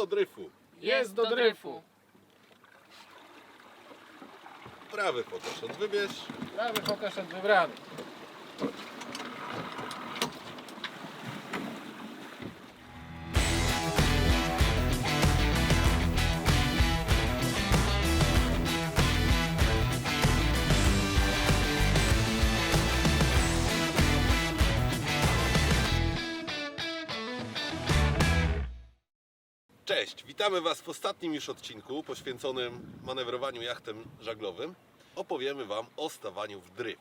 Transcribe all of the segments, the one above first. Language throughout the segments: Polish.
do dryfu. Jest do dryfu. Prawy fotoszot wybierz. Prawy fotoszot wybrany. Cześć, witamy Was w ostatnim już odcinku poświęconym manewrowaniu jachtem żaglowym. Opowiemy Wam o stawaniu w dryf.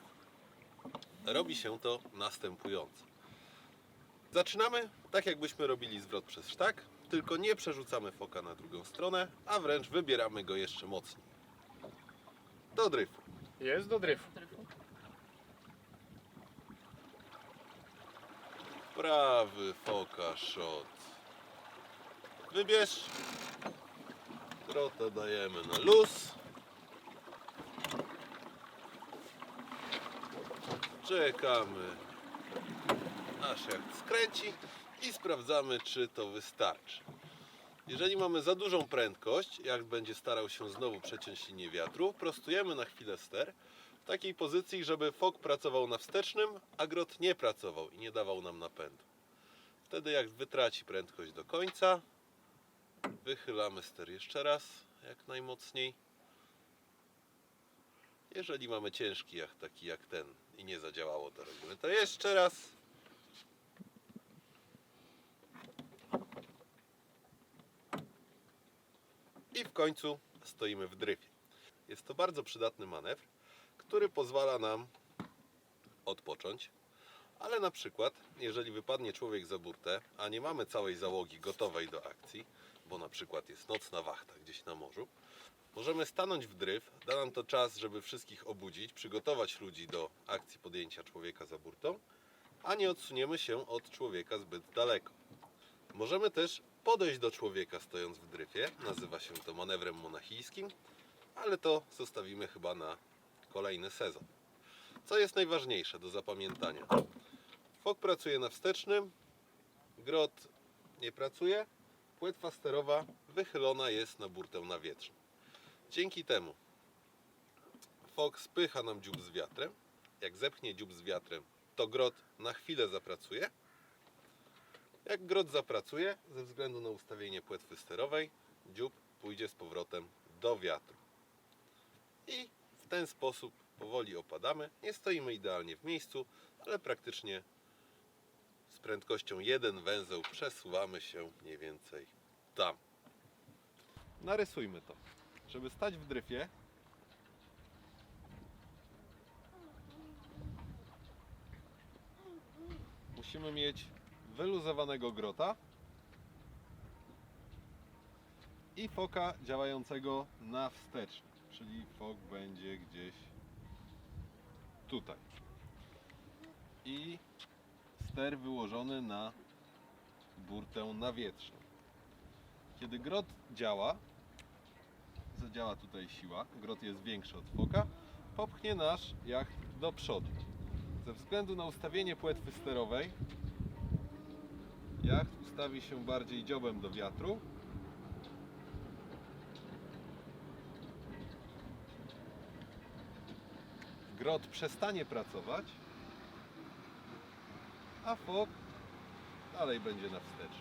Robi się to następująco. Zaczynamy tak, jakbyśmy robili zwrot przez sztak, tylko nie przerzucamy foka na drugą stronę, a wręcz wybieramy go jeszcze mocniej. Do dryfu. Jest do dryfu. Prawy foka shot. Wybierz. Grota dajemy na luz. Czekamy aż jak skręci i sprawdzamy czy to wystarczy. Jeżeli mamy za dużą prędkość, jak będzie starał się znowu przeciąć linię wiatru, prostujemy na chwilę ster w takiej pozycji, żeby fok pracował na wstecznym, a grot nie pracował i nie dawał nam napędu. Wtedy jak wytraci prędkość do końca, wychylamy ster jeszcze raz, jak najmocniej. Jeżeli mamy ciężki jacht, taki jak ten i nie zadziałało to robimy to jeszcze raz. I w końcu stoimy w dryfie. Jest to bardzo przydatny manewr, który pozwala nam odpocząć. Ale na przykład, jeżeli wypadnie człowiek za burtę, a nie mamy całej załogi gotowej do akcji, bo na przykład jest nocna wachta gdzieś na morzu, możemy stanąć w dryf, da nam to czas, żeby wszystkich obudzić, przygotować ludzi do akcji podjęcia człowieka za burtą, a nie odsuniemy się od człowieka zbyt daleko. Możemy też podejść do człowieka stojąc w dryfie, nazywa się to manewrem monachijskim, ale to zostawimy chyba na kolejny sezon. Co jest najważniejsze do zapamiętania? Fok pracuje na wstecznym, grot nie pracuje, płetwa sterowa wychylona jest na burtę nawietrzną. Dzięki temu fok spycha nam dziób z wiatrem. Jak zepchnie dziób z wiatrem, to grot na chwilę zapracuje. Jak grot zapracuje, ze względu na ustawienie płetwy sterowej, dziób pójdzie z powrotem do wiatru. I w ten sposób powoli opadamy. Nie stoimy idealnie w miejscu, ale praktycznie prędkością jeden węzeł przesuwamy się mniej więcej tam. Narysujmy to. Żeby stać w dryfie, musimy mieć wyluzowanego grota i foka działającego na wstecznie, czyli fok będzie gdzieś tutaj. I ster wyłożony na burtę nawietrzną. Kiedy grot działa, zadziała tutaj siła, grot jest większy od foka, popchnie nasz jacht do przodu. Ze względu na ustawienie płetwy sterowej, jacht ustawi się bardziej dziobem do wiatru. Grot przestanie pracować, a fok dalej będzie na wstecz.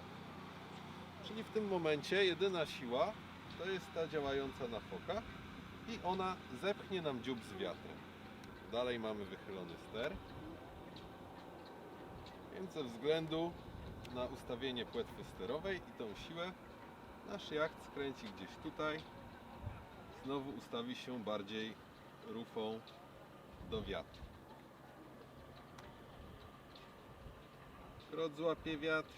Czyli w tym momencie jedyna siła to jest ta działająca na foka i ona zepchnie nam dziób z wiatrem. Dalej mamy wychylony ster. Więc ze względu na ustawienie płetwy sterowej i tą siłę nasz jacht skręci gdzieś tutaj. Znowu ustawi się bardziej rufą do wiatru. Grot złapie wiatr.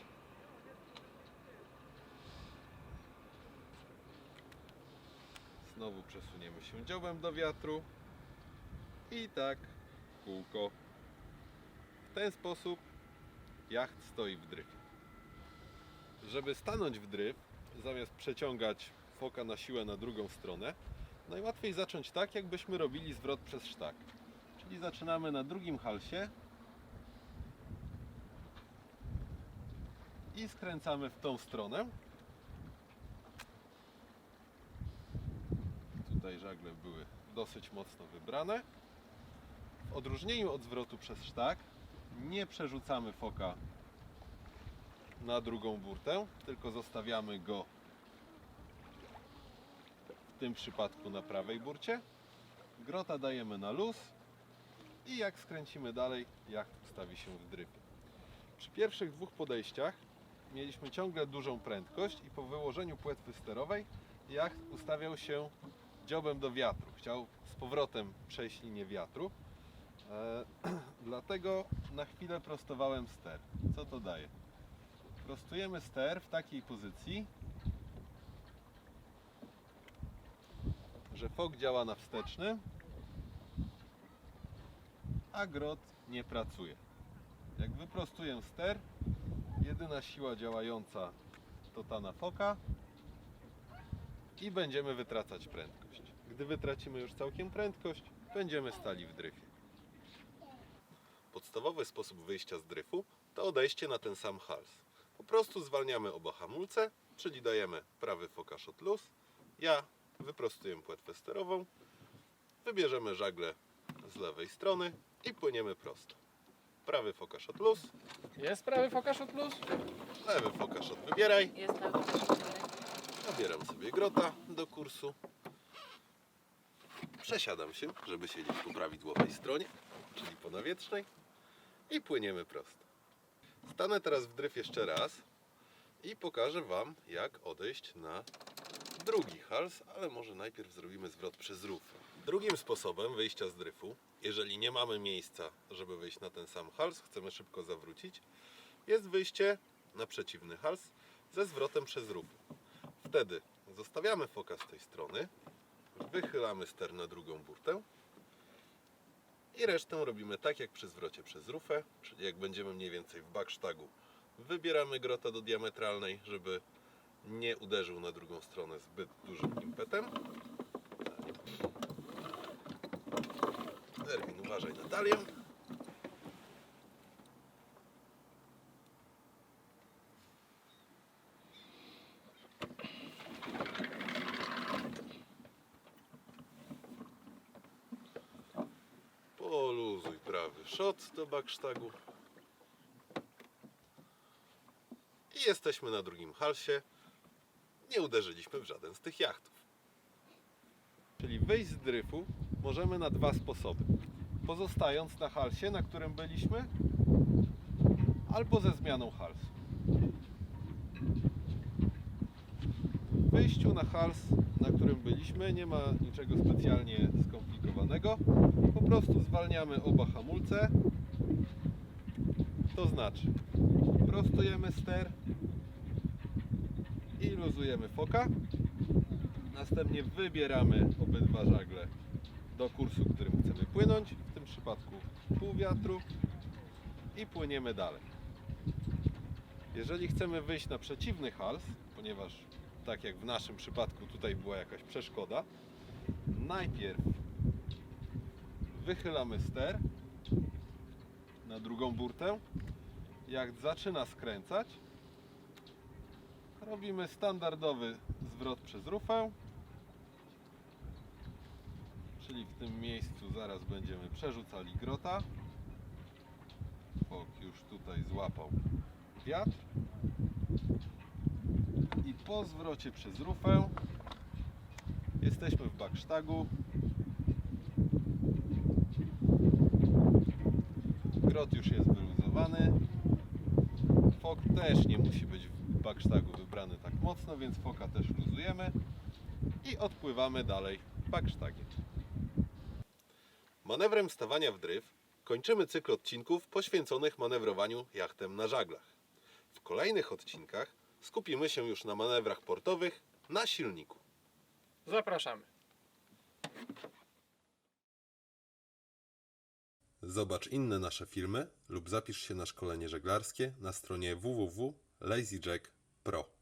Znowu przesuniemy się dziobem do wiatru. I tak kółko. W ten sposób jacht stoi w dryfie. Żeby stanąć w dryf, zamiast przeciągać foka na siłę na drugą stronę, najłatwiej zacząć tak, jakbyśmy robili zwrot przez sztak. Czyli zaczynamy na drugim halsie i skręcamy w tą stronę. Tutaj żagle były dosyć mocno wybrane. W odróżnieniu od zwrotu przez sztak nie przerzucamy foka na drugą burtę, tylko zostawiamy go w tym przypadku na prawej burcie. Grota dajemy na luz i jak skręcimy dalej, jak ustawi się w drypie. Przy pierwszych dwóch podejściach mieliśmy ciągle dużą prędkość i po wyłożeniu płetwy sterowej jacht ustawiał się dziobem do wiatru. Chciał z powrotem przejść linię wiatru. E, dlatego na chwilę prostowałem ster. Co to daje? Prostujemy ster w takiej pozycji, że fok działa na wstecznym, a grot nie pracuje. Jak wyprostuję ster, jedyna siła działająca to ta foka i będziemy wytracać prędkość. Gdy wytracimy już całkiem prędkość, będziemy stali w dryfie. Podstawowy sposób wyjścia z dryfu to odejście na ten sam hals. Po prostu zwalniamy oba hamulce, czyli dajemy prawy foka shot luz. Ja wyprostuję płetwę sterową, wybierzemy żagle z lewej strony i płyniemy prosto. Prawy foka shot luz, Jest prawy foka shot plus? lewy foka shot wybieraj. Jest foka Nabieram sobie grota do kursu. Przesiadam się, żeby siedzieć po prawidłowej stronie, czyli po nawietrznej. I płyniemy prosto. Stanę teraz w dryf jeszcze raz i pokażę Wam, jak odejść na drugi hals, ale może najpierw zrobimy zwrot przez rów. Drugim sposobem wyjścia z dryfu, jeżeli nie mamy miejsca, żeby wyjść na ten sam hals, chcemy szybko zawrócić, jest wyjście na przeciwny hals ze zwrotem przez rów. Wtedy zostawiamy foka z tej strony, wychylamy ster na drugą burtę i resztę robimy tak jak przy zwrocie przez rufę, czyli jak będziemy mniej więcej w baksztagu, wybieramy grota do diametralnej, żeby nie uderzył na drugą stronę zbyt dużym impetem. Erwin, uważaj na talię. Poluzuj prawy szot do baksztagu. I jesteśmy na drugim halsie. Nie uderzyliśmy w żaden z tych jachtów. Czyli wyjść z dryfu możemy na dwa sposoby. Pozostając na halsie, na którym byliśmy, albo ze zmianą halsu. W wyjściu na hals, na którym byliśmy, nie ma niczego specjalnie skomplikowanego. Po prostu zwalniamy oba hamulce. To znaczy, prostujemy ster i luzujemy foka. Następnie wybieramy obydwa żagle do kursu, którym chcemy płynąć. W tym przypadku pół wiatru i płyniemy dalej. Jeżeli chcemy wyjść na przeciwny hals, ponieważ tak jak w naszym przypadku tutaj była jakaś przeszkoda, najpierw wychylamy ster na drugą burtę. Jak zaczyna skręcać, robimy standardowy zwrot przez rufę. Czyli w tym miejscu zaraz będziemy przerzucali grota. Fok już tutaj złapał wiatr. I po zwrocie przez rufę jesteśmy w baksztagu. Grot już jest wyluzowany. Fok też nie musi być w baksztagu wybrany tak mocno, więc foka też luzujemy i odpływamy dalej baksztagiem. Manewrem stawania w dryf kończymy cykl odcinków poświęconych manewrowaniu jachtem na żaglach. W kolejnych odcinkach skupimy się już na manewrach portowych na silniku. Zapraszamy. Zobacz inne nasze filmy lub zapisz się na szkolenie żeglarskie na stronie Pro.